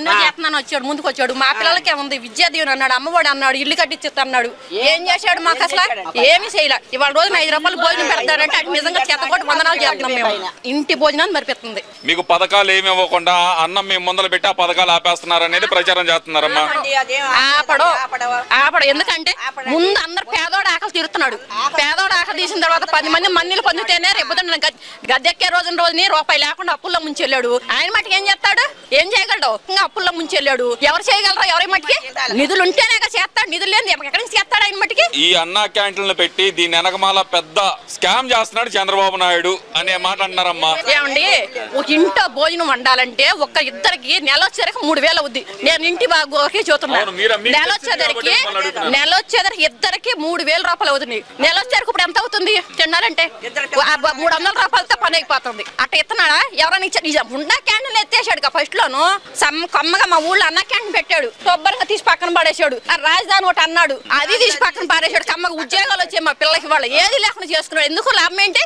ఎన్నో చేస్తున్నాను వచ్చాడు ముందుకు వచ్చాడు మా పిల్లలకే ఉంది విద్యా దీవెన అన్నాడు అమ్మఒడి అన్నాడు ఇల్లు కట్టించిస్తా అన్నాడు. ఏం చేశాడు మాకు అసలు? ఏమీ చేయలే. ఇవాళ రోజున ఐదు రూపాయలు భోజనం పెడతారంటే అది నిజంగా చెత్తకోటి వందనాలు చేస్తున్నాం మేము. ఇంటి భోజనాన్ని మరిపిస్తుంది. మీకు పథకాలు ఏమి ఇవ్వకుండా అన్నం మేము ముందలు పెట్టి ఆ పథకాలు ఆపేస్తున్నారు అనేది ప్రచారం చేస్తున్నారమ్మా. ఆపడు ఆపడు. ఎందుకంటే ముందు అందరు పేదోడు ఆకలి తీరుతున్నాడు. పేదోడు ఆకలి తీసిన తర్వాత పది మంది మన్నీలు పొందితేనే రేపు పొద్దున్న గద్- గద్దెక్కే రోజున రోజుని రూపాయి లేకుండా అప్పుల్లో ముంచెళ్ళాడు. ఆయన మటుకు ఏం చేస్తాడు? ఏం చేయగలడు? ఇంకా అప్పుల్లో ముంచెళ్ళాడు. ఎవరు చేయగలరా? ఎవరి మటుకి నిధులు ఉంటేనే చేస్తాడు. నిధులు లేని ఎక్కడి నుంచి చేస్తాడు? ఈ అన్నా క్యాంటీన్లు పెట్టి దీని వెనకమాల పెద్ద స్కామ్ చేస్తున్నాడు చంద్రబాబు నాయుడు అనే మాట అంటున్నారమ్మా ఏమండి ఒక ఇంట్లో భోజనం వండాలంటే ఒక్క ఇద్దరికి నెల వచ్చేసరికి మూడు వేలు అవుద్ది. నేను ఇంటి బాగోకి చూస్తున్నా. అవును, మీరు- మీకు నెల అడుగుతున్నాను. నెల వచ్చేసరికి ఇద్దరికి మూడు వేల రూపాయలు అవుతుంది. నెల వచ్చేసరికి ఇప్పుడు ఎంత అవుతుంది? తిన్నారంటే మూడు వందల రూపాయలతో పని అయిపోతుంది. అట్ట ఇస్తున్నాడా ఎవరైనా ఇచ్చాడు నిజం ఉన్న క్యాండిల్ ఎత్తేసాడు ఫస్ట్ లోను. సమ్ కమ్మగా మా ఊళ్ళో అన్న క్యాండిల్ పెట్టాడు. శుభ్రంగా తీసి పక్కన పడేశాడు. ఆ రాజధాని ఒకటి అన్నాడు. అది తీసి పక్కన చేశాడు. కమ్మగా ఉద్యోగాలు వచ్చాయి మా పిల్లలకి వాళ్ళు. ఏది లేకుండా చేసుకున్నాడు. ఎందుకు లాభం ఏంటి?